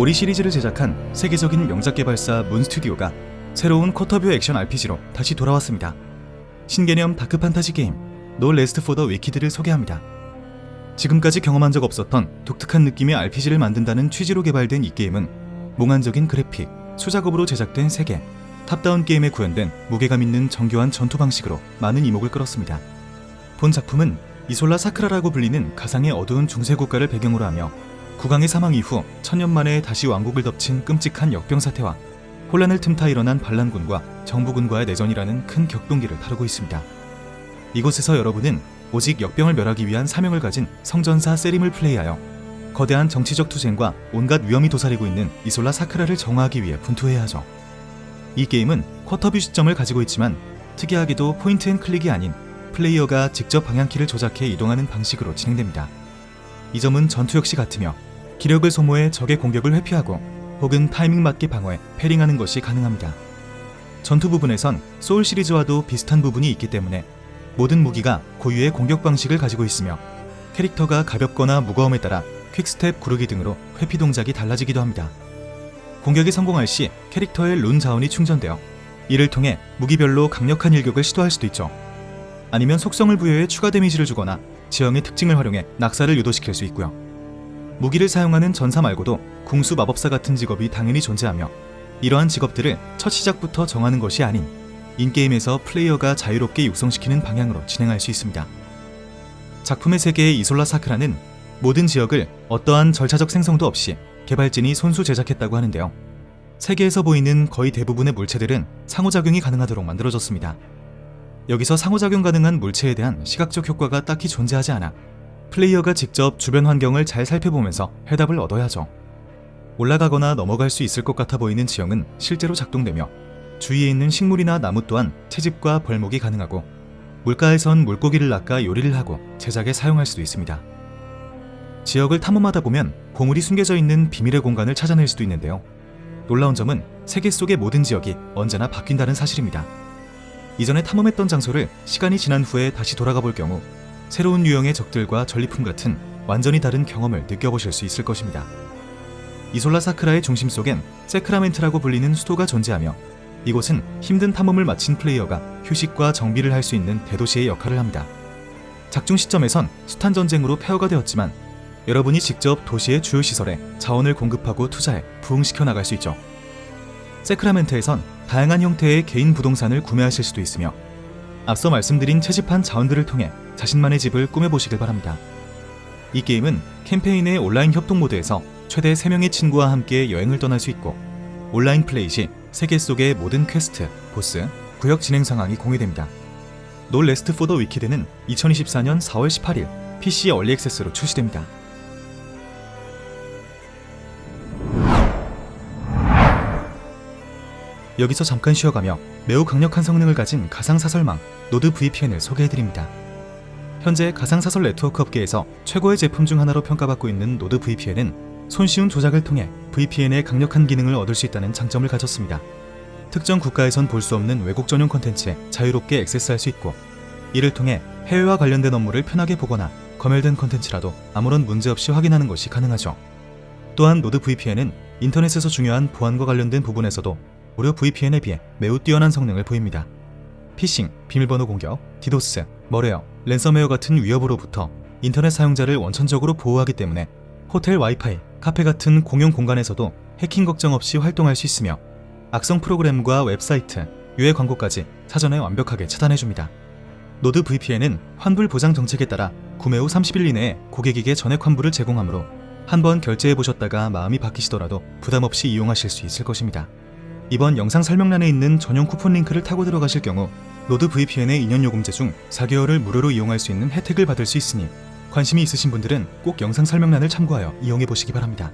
오리 시리즈를 제작한 세계적인 명작 개발사 문스튜디오가 새로운 쿼터뷰 액션 RPG로 다시 돌아왔습니다. 신개념 다크 판타지 게임 노 레스트 포더 위키드를 소개합니다. 지금까지 경험한 적 없었던 독특한 느낌의 RPG를 만든다는 취지로 개발된 이 게임은 몽환적인 그래픽, 수작업으로 제작된 세계, 탑다운 게임에 구현된 무게감 있는 정교한 전투 방식으로 많은 이목을 끌었습니다. 본 작품은 이솔라 사크라라고 불리는 가상의 어두운 중세 국가를 배경으로 하며 국왕의 사망 이후 천년 만에 다시 왕국을 덮친 끔찍한 역병 사태와 혼란을 틈타 일어난 반란군과 정부군과의 내전이라는 큰 격동기를 다루고 있습니다. 이곳에서 여러분은 오직 역병을 멸하기 위한 사명을 가진 성전사 세림을 플레이하여 거대한 정치적 투쟁과 온갖 위험이 도사리고 있는 이솔라 사크라를 정화하기 위해 분투해야 하죠. 이 게임은 쿼터뷰 시점을 가지고 있지만 특이하게도 포인트 앤 클릭이 아닌 플레이어가 직접 방향키를 조작해 이동하는 방식으로 진행됩니다. 이 점은 전투 역시 같으며 기력을 소모해 적의 공격을 회피하고 혹은 타이밍 맞게 방어해 패링하는 것이 가능합니다. 전투 부분에선 소울 시리즈와도 비슷한 부분이 있기 때문에 모든 무기가 고유의 공격 방식을 가지고 있으며 캐릭터가 가볍거나 무거움에 따라 퀵스텝 구르기 등으로 회피 동작이 달라지기도 합니다. 공격이 성공할 시 캐릭터의 룬 자원이 충전되어 이를 통해 무기별로 강력한 일격을 시도할 수도 있죠. 아니면 속성을 부여해 추가 데미지를 주거나 지형의 특징을 활용해 낙사를 유도시킬 수 있고요. 무기를 사용하는 전사 말고도 궁수 마법사 같은 직업이 당연히 존재하며 이러한 직업들을 첫 시작부터 정하는 것이 아닌 인게임에서 플레이어가 자유롭게 육성시키는 방향으로 진행할 수 있습니다. 작품의 세계의 이솔라 사크라는 모든 지역을 어떠한 절차적 생성도 없이 개발진이 손수 제작했다고 하는데요. 세계에서 보이는 거의 대부분의 물체들은 상호작용이 가능하도록 만들어졌습니다. 여기서 상호작용 가능한 물체에 대한 시각적 효과가 딱히 존재하지 않아 플레이어가 직접 주변 환경을 잘 살펴보면서 해답을 얻어야 하죠. 올라가거나 넘어갈 수 있을 것 같아 보이는 지형은 실제로 작동되며 주위에 있는 식물이나 나무 또한 채집과 벌목이 가능하고 물가에선 물고기를 낚아 요리를 하고 제작에 사용할 수도 있습니다. 지역을 탐험하다 보면 보물이 숨겨져 있는 비밀의 공간을 찾아낼 수도 있는데요. 놀라운 점은 세계 속의 모든 지역이 언제나 바뀐다는 사실입니다. 이전에 탐험했던 장소를 시간이 지난 후에 다시 돌아가 볼 경우 새로운 유형의 적들과 전리품 같은 완전히 다른 경험을 느껴보실 수 있을 것입니다. 이솔라 사크라의 중심 속엔 세크라멘트라고 불리는 수도가 존재하며 이곳은 힘든 탐험을 마친 플레이어가 휴식과 정비를 할 수 있는 대도시의 역할을 합니다. 작중 시점에선 숱한 전쟁으로 폐허가 되었지만 여러분이 직접 도시의 주요 시설에 자원을 공급하고 투자해 부흥시켜 나갈 수 있죠. 세크라멘트에선 다양한 형태의 개인 부동산을 구매하실 수도 있으며 앞서 말씀드린 채집한 자원들을 통해 자신만의 집을 꾸며보시길 바랍니다. 이 게임은 캠페인의 온라인 협동 모드에서 최대 3명의 친구와 함께 여행을 떠날 수 있고 온라인 플레이 시 세계 속의 모든 퀘스트, 보스, 구역 진행 상황이 공유됩니다. 놀 레스트 포더 위키드는 2024년 4월 18일 PC 얼리 액세스로 출시됩니다. 여기서 잠깐 쉬어가며 매우 강력한 성능을 가진 가상사설망 노드 VPN을 소개해드립니다. 현재 가상사설 네트워크 업계에서 최고의 제품 중 하나로 평가받고 있는 노드 VPN은 손쉬운 조작을 통해 VPN의 강력한 기능을 얻을 수 있다는 장점을 가졌습니다. 특정 국가에선 볼 수 없는 외국 전용 콘텐츠에 자유롭게 액세스할 수 있고 이를 통해 해외와 관련된 업무를 편하게 보거나 검열된 콘텐츠라도 아무런 문제 없이 확인하는 것이 가능하죠. 또한 노드 VPN은 인터넷에서 중요한 보안과 관련된 부분에서도 무료 VPN에 비해 매우 뛰어난 성능을 보입니다. 피싱, 비밀번호 공격, 디도스, 머레어, 랜섬웨어 같은 위협으로부터 인터넷 사용자를 원천적으로 보호하기 때문에 호텔 와이파이, 카페 같은 공용 공간에서도 해킹 걱정 없이 활동할 수 있으며 악성 프로그램과 웹사이트, 유해 광고까지 사전에 완벽하게 차단해줍니다. 노드 VPN은 환불 보장 정책에 따라 구매 후 30일 이내에 고객에게 전액 환불을 제공하므로 한 번 결제해 보셨다가 마음이 바뀌시더라도 부담 없이 이용하실 수 있을 것입니다. 이번 영상 설명란에 있는 전용 쿠폰 링크를 타고 들어가실 경우 노드 VPN의 2년 요금제 중 4개월을 무료로 이용할 수 있는 혜택을 받을 수 있으니 관심이 있으신 분들은 꼭 영상 설명란을 참고하여 이용해 보시기 바랍니다.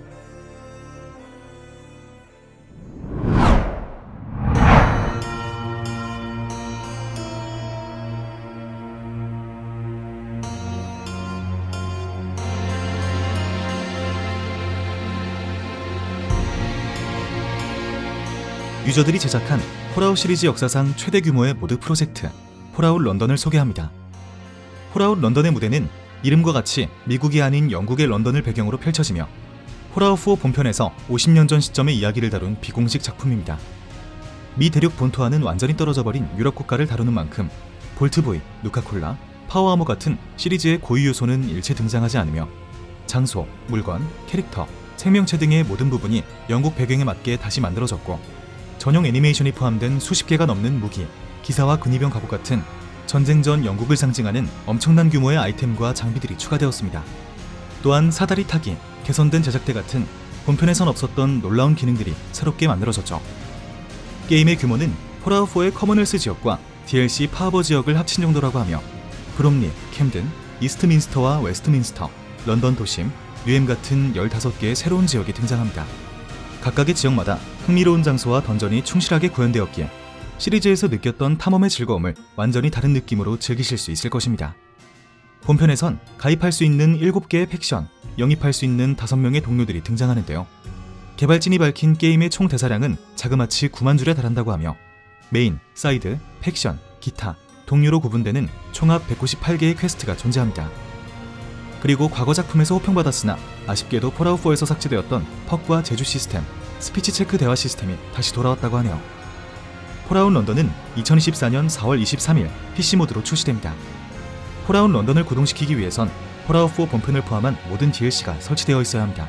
유저들이 제작한 폴아웃 시리즈 역사상 최대 규모의 모드 프로젝트 폴아웃 런던을 소개합니다. 폴아웃 런던의 무대는 이름과 같이 미국이 아닌 영국의 런던을 배경으로 펼쳐지며 폴아웃 4 본편에서 50년 전 시점의 이야기를 다룬 비공식 작품입니다. 미 대륙 본토와는 완전히 떨어져 버린 유럽 국가를 다루는 만큼 볼트보이, 누카콜라, 파워아머 같은 시리즈의 고유 요소는 일체 등장하지 않으며 장소, 물건, 캐릭터, 생명체 등의 모든 부분이 영국 배경에 맞게 다시 만들어졌고 전용 애니메이션이 포함된 수십 개가 넘는 무기, 기사와 근위병 갑옷 같은 전쟁 전 영국을 상징하는 엄청난 규모의 아이템과 장비들이 추가되었습니다. 또한 사다리 타기, 개선된 제작대 같은 본편에선 없었던 놀라운 기능들이 새롭게 만들어졌죠. 게임의 규모는 폴아웃4의 커먼웰스 지역과 DLC 파버 지역을 합친 정도라고 하며 브롬리, 캠든, 이스트민스터와 웨스트민스터, 런던 도심, 뉴엠 같은 15개의 새로운 지역이 등장합니다. 각각의 지역마다 흥미로운 장소와 던전이 충실하게 구현되었기에 시리즈에서 느꼈던 탐험의 즐거움을 완전히 다른 느낌으로 즐기실 수 있을 것입니다. 본편에선 가입할 수 있는 7개의 팩션, 영입할 수 있는 5명의 동료들이 등장하는데요. 개발진이 밝힌 게임의 총 대사량은 자그마치 9만 줄에 달한다고 하며 메인, 사이드, 팩션, 기타, 동료로 구분되는 총합 198개의 퀘스트가 존재합니다. 그리고 과거 작품에서 호평받았으나 아쉽게도 폴아웃4에서 삭제되었던 퍽과 제주 시스템, 스피치 체크 대화 시스템이 다시 돌아왔다고 하네요. 폴아웃 런던은 2024년 4월 23일 PC 모드로 출시됩니다. 폴아웃 런던을 구동시키기 위해선 폴아웃 4 본편을 포함한 모든 DLC가 설치되어 있어야 합니다.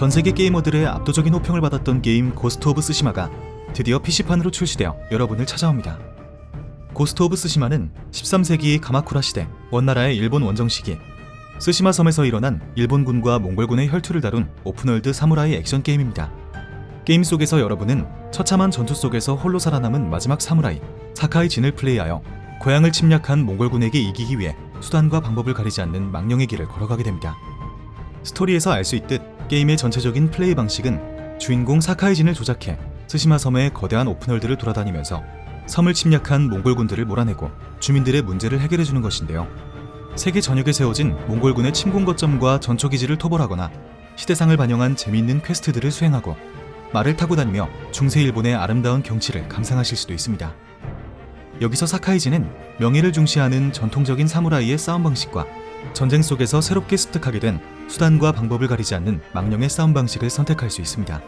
전 세계 게이머들의 압도적인 호평을 받았던 게임 고스트 오브 스시마가 드디어 PC판으로 출시되어 여러분을 찾아옵니다. 고스트 오브 스시마는 13세기 가마쿠라 시대 원나라의 일본 원정 시기 스시마 섬에서 일어난 일본군과 몽골군의 혈투를 다룬 오픈월드 사무라이 액션 게임입니다. 게임 속에서 여러분은 처참한 전투 속에서 홀로 살아남은 마지막 사무라이 사카이 진을 플레이하여 고향을 침략한 몽골군에게 이기기 위해 수단과 방법을 가리지 않는 망령의 길을 걸어가게 됩니다. 스토리에서 알 수 있듯 게임의 전체적인 플레이 방식은 주인공 사카이진을 조작해 스시마 섬의 거대한 오픈월드를 돌아다니면서 섬을 침략한 몽골군들을 몰아내고 주민들의 문제를 해결해 주는 것인데요. 세계 전역에 세워진 몽골군의 침공 거점과 전초 기지를 토벌하거나 시대상을 반영한 재미있는 퀘스트들을 수행하고 말을 타고 다니며 중세 일본의 아름다운 경치를 감상하실 수도 있습니다. 여기서 사카이진은 명예를 중시하는 전통적인 사무라이의 싸움 방식과 전쟁 속에서 새롭게 습득하게 된 수단과 방법을 가리지 않는 망령의 싸움 방식을 선택할 수 있습니다.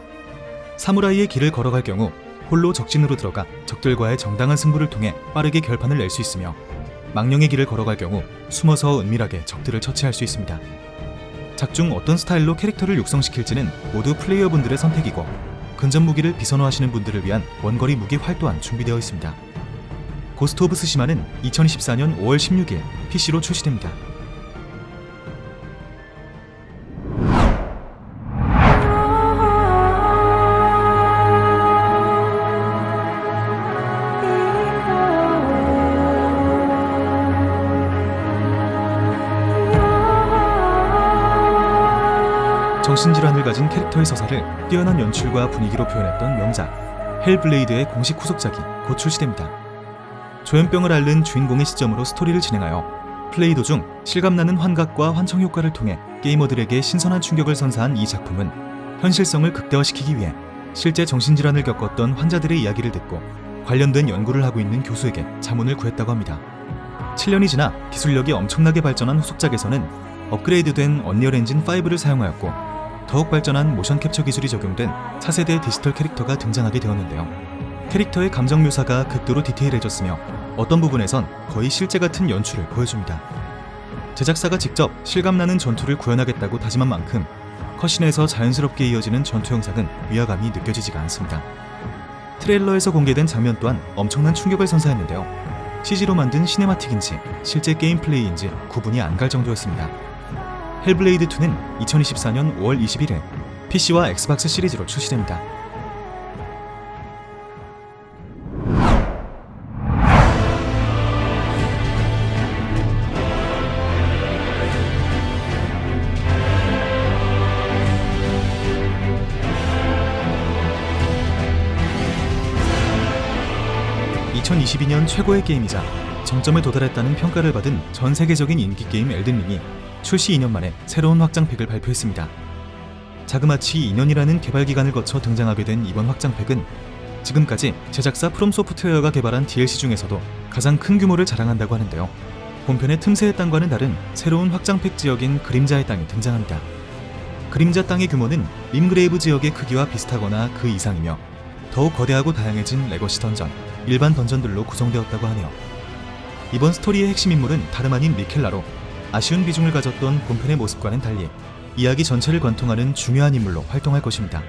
사무라이의 길을 걸어갈 경우 홀로 적진으로 들어가 적들과의 정당한 승부를 통해 빠르게 결판을 낼 수 있으며 망령의 길을 걸어갈 경우 숨어서 은밀하게 적들을 처치할 수 있습니다. 작중 어떤 스타일로 캐릭터를 육성시킬지는 모두 플레이어분들의 선택이고 근접 무기를 비선호하시는 분들을 위한 원거리 무기 활 또한 준비되어 있습니다. 고스트 오브 스시마는 2024년 5월 16일 PC로 출시됩니다. 가진 캐릭터의 서사를 뛰어난 연출과 분위기로 표현했던 명작 헬블레이드의 공식 후속작이 곧 출시됩니다. 조현병을 앓는 주인공의 시점으로 스토리를 진행하여 플레이 도중 실감나는 환각과 환청 효과를 통해 게이머들에게 신선한 충격을 선사한 이 작품은 현실성을 극대화시키기 위해 실제 정신질환을 겪었던 환자들의 이야기를 듣고 관련된 연구를 하고 있는 교수에게 자문을 구했다고 합니다. 7년이 지나 기술력이 엄청나게 발전한 후속작에서는 업그레이드된 언리얼 엔진 5를 사용하였고 더욱 발전한 모션 캡처 기술이 적용된 차세대 디지털 캐릭터가 등장하게 되었는데요. 캐릭터의 감정 묘사가 극도로 디테일해졌으며 어떤 부분에선 거의 실제 같은 연출을 보여줍니다. 제작사가 직접 실감나는 전투를 구현하겠다고 다짐한 만큼 컷신에서 자연스럽게 이어지는 전투 영상은 위화감이 느껴지지가 않습니다. 트레일러에서 공개된 장면 또한 엄청난 충격을 선사했는데요. CG로 만든 시네마틱인지 실제 게임 플레이인지 구분이 안 갈 정도였습니다. 헬블레이드 2는 2024년 5월 21일 PC와 엑스박스 시리즈로 출시됩니다. (2022년) 최고의 게임이자 정점에 도달했다는 평가를 받은 전 세계적인 인기 게임 엘든 링이 출시 2년 만에 새로운 확장팩을 발표했습니다. 자그마치 2년이라는 개발 기간을 거쳐 등장하게 된 이번 확장팩은 지금까지 제작사 프롬 소프트웨어가 개발한 DLC 중에서도 가장 큰 규모를 자랑한다고 하는데요. 본편의 틈새의 땅과는 다른 새로운 확장팩 지역인 그림자의 땅이 등장합니다. 그림자 땅의 규모는 림그레이브 지역의 크기와 비슷하거나 그 이상이며 더욱 거대하고 다양해진 레거시 던전, 일반 던전들로 구성되었다고 하네요. 이번 스토리의 핵심 인물은 다름 아닌 미켈라로 아쉬운 비중을 가졌던 본편의 모습과는 달리 이야기 전체를 관통하는 중요한 인물로 활동할 것입니다.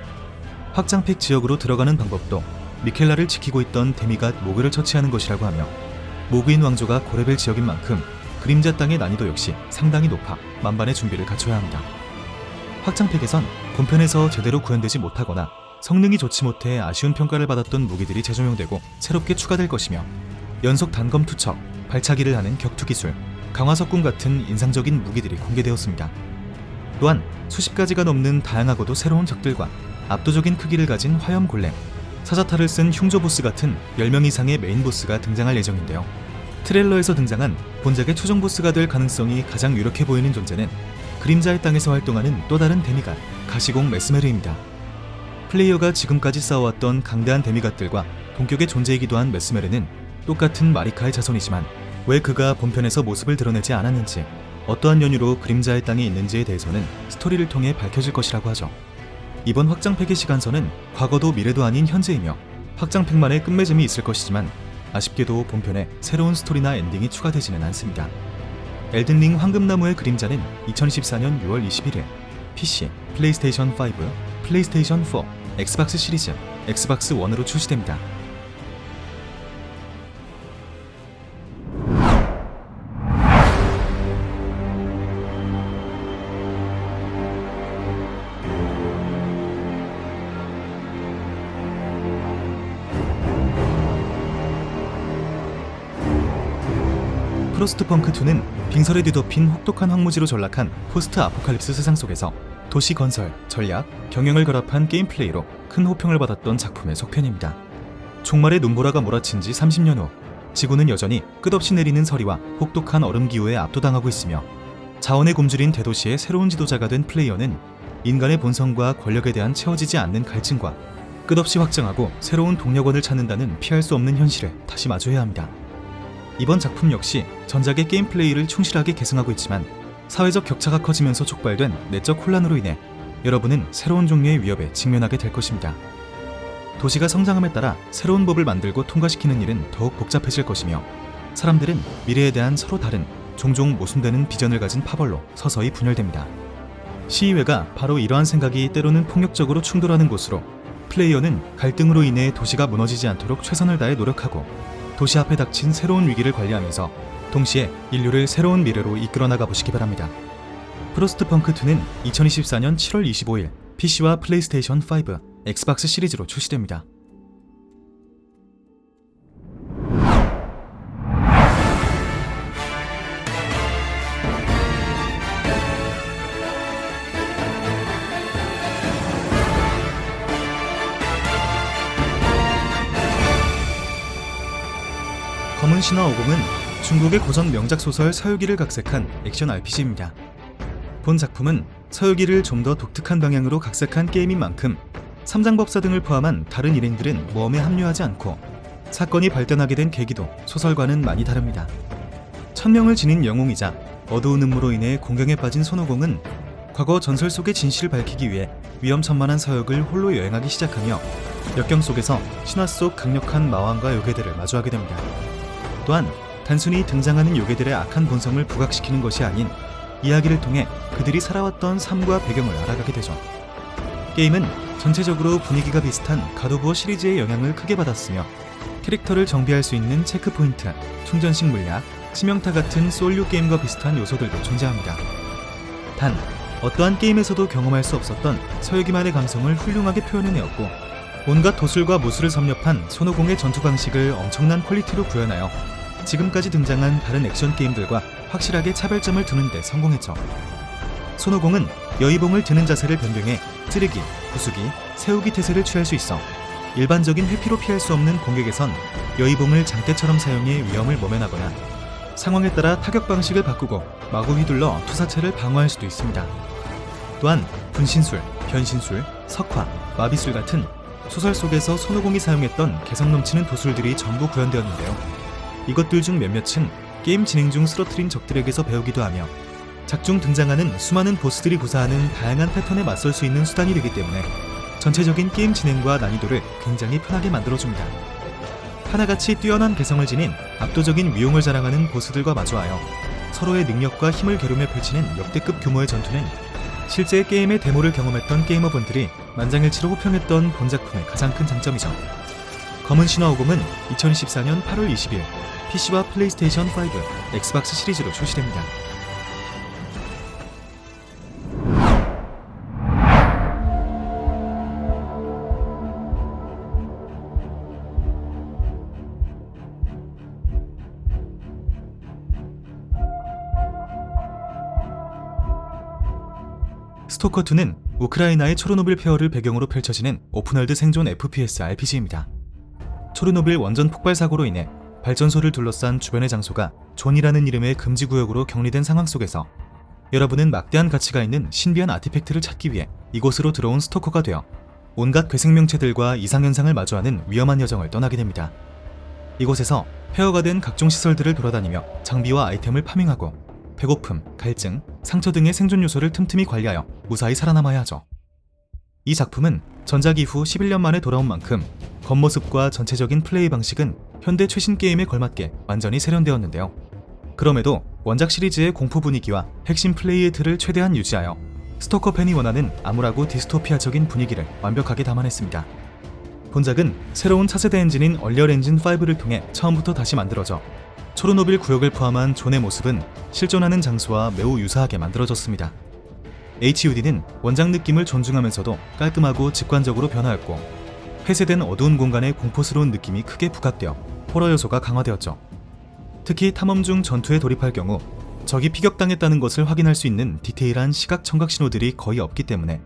확장팩 지역으로 들어가는 방법도 미켈라를 지키고 있던 데미갓 모그를 처치하는 것이라고 하며 모그인 왕조가 고레벨 지역인 만큼 그림자 땅의 난이도 역시 상당히 높아 만반의 준비를 갖춰야 합니다. 확장팩에선 본편에서 제대로 구현되지 못하거나 성능이 좋지 못해 아쉬운 평가를 받았던 무기들이 재조명되고 새롭게 추가될 것이며 연속 단검 투척, 발차기를 하는 격투 기술, 강화석궁 같은 인상적인 무기들이 공개되었습니다. 또한 수십 가지가 넘는 다양하고도 새로운 적들과 압도적인 크기를 가진 화염 골렘, 사자타를 쓴 흉조 보스 같은 10명 이상의 메인 보스가 등장할 예정인데요. 트레일러에서 등장한 본작의 최종 보스가 될 가능성이 가장 유력해 보이는 존재는 그림자의 땅에서 활동하는 또 다른 데미갓, 가시공 메스메르입니다. 플레이어가 지금까지 싸워왔던 강대한 데미갓들과 본격의 존재이기도 한 메스메르는 똑같은 마리카의 자손이지만 왜 그가 본편에서 모습을 드러내지 않았는지 어떠한 연유로 그림자의 땅에 있는지에 대해서는 스토리를 통해 밝혀질 것이라고 하죠. 이번 확장팩의 시간선은 과거도 미래도 아닌 현재이며 확장팩만의 끝맺음이 있을 것이지만 아쉽게도 본편에 새로운 스토리나 엔딩이 추가되지는 않습니다. 엘든링 황금나무의 그림자는 2014년 6월 21일 PC, 플레이스테이션 5, 플레이스테이션 4, 엑스박스 시리즈, 엑스박스 1으로 출시됩니다. 프로스트 펑크 2는 빙설에 뒤덮인 혹독한 황무지로 전락한 포스트 아포칼립스 세상 속에서 도시 건설, 전략, 경영을 결합한 게임 플레이로 큰 호평을 받았던 작품의 속편입니다. 종말의 눈보라가 몰아친 지 30년 후 지구는 여전히 끝없이 내리는 서리와 혹독한 얼음 기후에 압도당하고 있으며 자원에 굶주린 대도시의 새로운 지도자가 된 플레이어는 인간의 본성과 권력에 대한 채워지지 않는 갈증과 끝없이 확장하고 새로운 동력원을 찾는다는 피할 수 없는 현실을 다시 마주해야 합니다. 이번 작품 역시 전작의 게임 플레이를 충실하게 계승하고 있지만 사회적 격차가 커지면서 촉발된 내적 혼란으로 인해 여러분은 새로운 종류의 위협에 직면하게 될 것입니다. 도시가 성장함에 따라 새로운 법을 만들고 통과시키는 일은 더욱 복잡해질 것이며 사람들은 미래에 대한 서로 다른 종종 모순되는 비전을 가진 파벌로 서서히 분열됩니다. 시의회가 바로 이러한 생각이 때로는 폭력적으로 충돌하는 곳으로 플레이어는 갈등으로 인해 도시가 무너지지 않도록 최선을 다해 노력하고 도시 앞에 닥친 새로운 위기를 관리하면서 동시에 인류를 새로운 미래로 이끌어 나가 보시기 바랍니다. 프로스트 펑크 2는 2024년 7월 25일 PC와 플레이스테이션 5, 엑스박스 시리즈로 출시됩니다. 신화 50은 중국의 고전 명작 소설 서유기를 각색한 액션 RPG입니다. 본 작품은 서유기를 좀 더 독특한 방향으로 각색한 게임인 만큼 삼장법사 등을 포함한 다른 일행들은 모험에 합류하지 않고 사건이 발전하게 된 계기도 소설과는 많이 다릅니다. 천명을 지닌 영웅이자 어두운 음모로 인해 공경에 빠진 손오공은 과거 전설 속의 진실을 밝히기 위해 위험천만한 서역을 홀로 여행하기 시작하며 역경 속에서 신화 속 강력한 마왕과 요괴들을 마주하게 됩니다. 또한 단순히 등장하는 요괴들의 악한 본성을 부각시키는 것이 아닌 이야기를 통해 그들이 살아왔던 삶과 배경을 알아가게 되죠. 게임은 전체적으로 분위기가 비슷한 가도부어 시리즈의 영향을 크게 받았으며 캐릭터를 정비할 수 있는 체크포인트, 충전식 물약, 치명타 같은 소울류 게임과 비슷한 요소들도 존재합니다. 단, 어떠한 게임에서도 경험할 수 없었던 서유기만의 감성을 훌륭하게 표현해내었고 온갖 도술과 무술을 섭렵한 손오공의 전투 방식을 엄청난 퀄리티로 구현하여 지금까지 등장한 다른 액션 게임들과 확실하게 차별점을 두는 데 성공했죠. 손오공은 여의봉을 드는 자세를 변경해 찌르기, 부수기, 세우기 태세를 취할 수 있어 일반적인 회피로 피할 수 없는 공격에선 여의봉을 장대처럼 사용해 위험을 모면하거나 상황에 따라 타격 방식을 바꾸고 마구 휘둘러 투사체를 방어할 수도 있습니다. 또한 분신술, 변신술, 석화, 마비술 같은 소설 속에서 손오공이 사용했던 개성 넘치는 도술들이 전부 구현되었는데요. 이것들 중 몇몇은 게임 진행 중 쓰러트린 적들에게서 배우기도 하며 작중 등장하는 수많은 보스들이 구사하는 다양한 패턴에 맞설 수 있는 수단이 되기 때문에 전체적인 게임 진행과 난이도를 굉장히 편하게 만들어줍니다. 하나같이 뛰어난 개성을 지닌 압도적인 위용을 자랑하는 보스들과 마주하여 서로의 능력과 힘을 겨루며 펼치는 역대급 규모의 전투는 실제 게임의 데모를 경험했던 게이머분들이 만장일치로 호평했던 본 작품의 가장 큰 장점이죠. 검은 신화오공은 2014년 8월 20일 PC와 플레이스테이션 5, 엑스박스 시리즈로 출시됩니다. 스토커2는 우크라이나의 초르노빌 폐허를 배경으로 펼쳐지는 오픈월드 생존 FPS RPG입니다. 초르노빌 원전 폭발 사고로 인해 발전소를 둘러싼 주변의 장소가 존이라는 이름의 금지 구역으로 격리된 상황 속에서 여러분은 막대한 가치가 있는 신비한 아티팩트를 찾기 위해 이곳으로 들어온 스토커가 되어 온갖 괴생명체들과 이상현상을 마주하는 위험한 여정을 떠나게 됩니다. 이곳에서 폐허가 된 각종 시설들을 돌아다니며 장비와 아이템을 파밍하고 배고픔, 갈증, 상처 등의 생존 요소를 틈틈이 관리하여 무사히 살아남아야 하죠. 이 작품은 전작 이후 11년 만에 돌아온 만큼 겉모습과 전체적인 플레이 방식은 현대 최신 게임에 걸맞게 완전히 세련되었는데요. 그럼에도 원작 시리즈의 공포 분위기와 핵심 플레이의 틀을 최대한 유지하여 스토커 팬이 원하는 암울하고 디스토피아적인 분위기를 완벽하게 담아냈습니다. 본작은 새로운 차세대 엔진인 얼리얼 엔진 5를 통해 처음부터 다시 만들어져 초르노빌 구역을 포함한 존의 모습은 실존하는 장소와 매우 유사하게 만들어졌습니다. HUD는 원작 느낌을 존중하면서도 깔끔하고 직관적으로 변화했고 폐쇄된 어두운 공간의 공포스러운 느낌이 크게 부각되어 호러 요소가 강화되었죠. 특히 탐험 중 전투에 돌입할 경우 적이 피격당했다는 것을 확인할 수 있는 디테일한 시각 청각 신호들이 거의 없기 때문에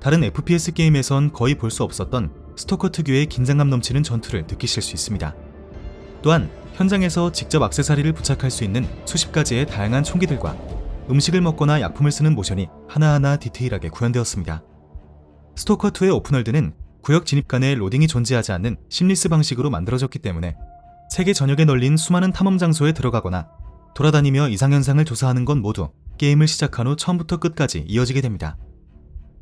다른 FPS 게임에선 거의 볼 수 없었던 스토커 특유의 긴장감 넘치는 전투를 느끼실 수 있습니다. 또한 현장에서 직접 악세사리를 부착할 수 있는 수십 가지의 다양한 총기들과 음식을 먹거나 약품을 쓰는 모션이 하나하나 디테일하게 구현되었습니다. 스토커 2의 오픈월드는 구역 진입 간에 로딩이 존재하지 않는 심리스 방식으로 만들어졌기 때문에 세계 전역에 널린 수많은 탐험 장소에 들어가거나 돌아다니며 이상현상을 조사하는 건 모두 게임을 시작한 후 처음부터 끝까지 이어지게 됩니다.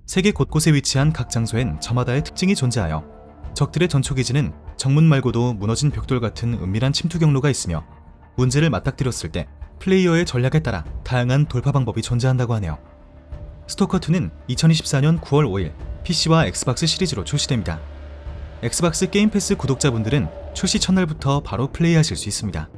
세계 곳곳에 위치한 각 장소엔 저마다의 특징이 존재하여 적들의 전초기지는 정문 말고도 무너진 벽돌 같은 은밀한 침투 경로가 있으며 문제를 맞닥뜨렸을 때 플레이어의 전략에 따라 다양한 돌파 방법이 존재한다고 하네요. 스토커2는 2024년 9월 5일 PC와 엑스박스 시리즈로 출시됩니다. 엑스박스 게임 패스 구독자분들은 출시 첫날부터 바로 플레이하실 수 있습니다.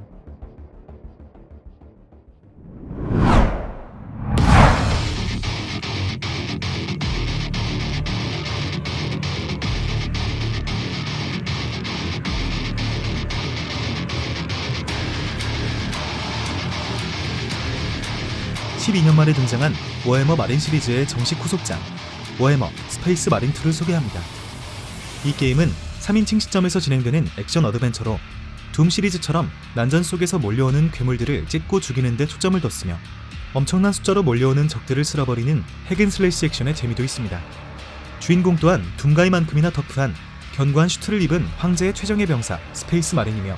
12년 만에 등장한 워해머 마린 시리즈의 정식 후속작 워해머 스페이스 마린 2를 소개합니다. 이 게임은 3인칭 시점에서 진행되는 액션 어드벤처로 둠 시리즈처럼 난전 속에서 몰려오는 괴물들을 찢고 죽이는 데 초점을 뒀으며 엄청난 숫자로 몰려오는 적들을 쓸어버리는 핵앤슬래시 액션의 재미도 있습니다. 주인공 또한 둠가이만큼이나 터프한 견고한 슈트를 입은 황제의 최정예 병사 스페이스 마린이며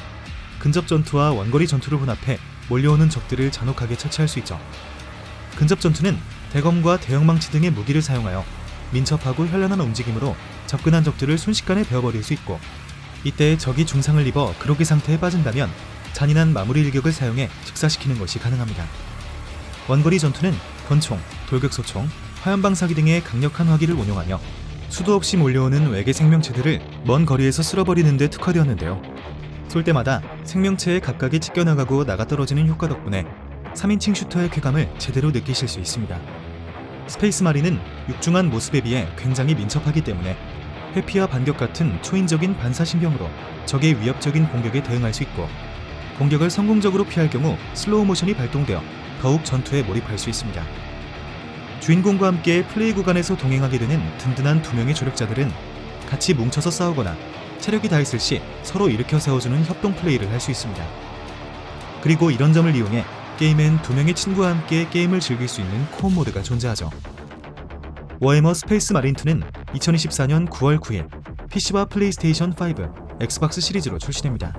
근접 전투와 원거리 전투를 혼합해 몰려오는 적들을 잔혹하게 처치할 수 있죠. 근접 전투는 대검과 대형망치 등의 무기를 사용하여 민첩하고 현란한 움직임으로 접근한 적들을 순식간에 베어버릴 수 있고 이때 적이 중상을 입어 그로기 상태에 빠진다면 잔인한 마무리 일격을 사용해 즉사시키는 것이 가능합니다. 원거리 전투는 권총, 돌격소총, 화염방사기 등의 강력한 화기를 운용하며 수도 없이 몰려오는 외계 생명체들을 먼 거리에서 쓸어버리는 데 특화되었는데요. 쏠 때마다 생명체에 각각이 찢겨나가고 나가 떨어지는 효과 덕분에 3인칭 슈터의 쾌감을 제대로 느끼실 수 있습니다. 스페이스 마린은 육중한 모습에 비해 굉장히 민첩하기 때문에 회피와 반격 같은 초인적인 반사신병으로 적의 위협적인 공격에 대응할 수 있고 공격을 성공적으로 피할 경우 슬로우 모션이 발동되어 더욱 전투에 몰입할 수 있습니다. 주인공과 함께 플레이 구간에서 동행하게 되는 든든한 두 명의 조력자들은 같이 뭉쳐서 싸우거나 체력이 다했을 시 서로 일으켜 세워주는 협동 플레이를 할 수 있습니다. 그리고 이런 점을 이용해 게임엔 두 명의 친구와 함께 게임을 즐길 수 있는 코어 모드가 존재하죠. 워해머 스페이스 마린2는 2024년 9월 9일 PC와 플레이스테이션 5, 엑스박스 시리즈로 출시됩니다.